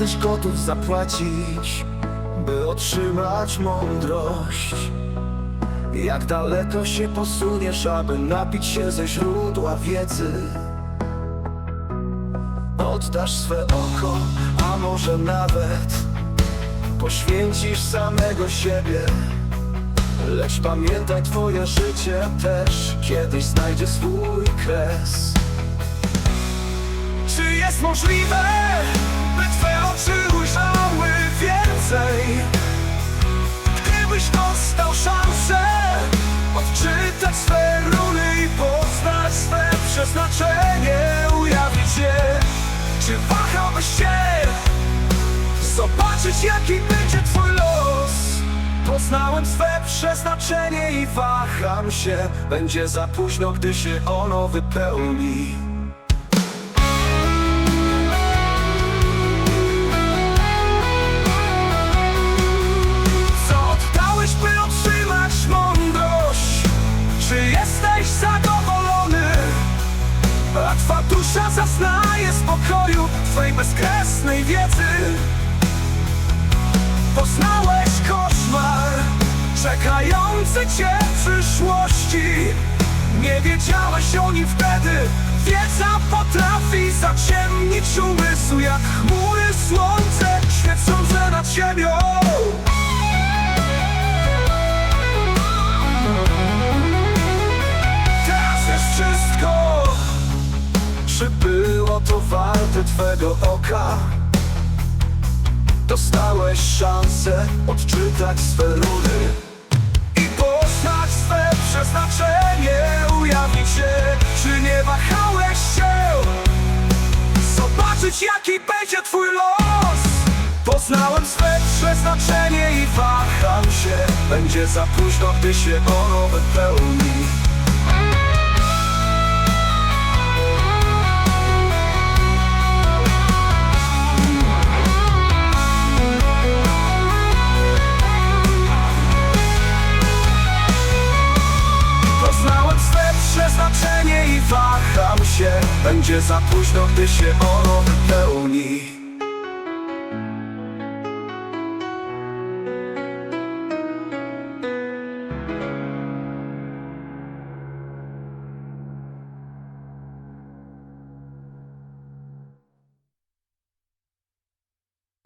jesteś gotów zapłacić, by otrzymać mądrość. Jak daleko się posuniesz, aby napić się ze źródła wiedzy? Oddasz swe oko, a może nawet poświęcisz samego siebie. Lecz pamiętaj, twoje życie też kiedyś znajdzie swój kres. Czy jest możliwe, czy wahałbyś się zobaczyć, jaki będzie twój los? Poznałem swe przeznaczenie i waham się, będzie za późno, gdy się ono wypełni. Co oddałeś, by otrzymać mądrość? Czy jesteś zadowolony? A twa dusza spokoju Twej bezkresnej wiedzy. Poznałeś koszmar Czekający cię w przyszłości. Nie wiedziałeś o nim wtedy. Wiedza potrafi zaciemnić umysł Jak chmury słońce warte twego oka? Dostałeś szansę odczytać swe runy I poznać swe przeznaczenie Ujawnić się, czy nie wahałeś się. Zobaczyć jaki będzie twój los. Poznałem swe przeznaczenie i waham się. Będzie za późno, gdy się ono wypełni Będzie za późno, gdy się ono wypełni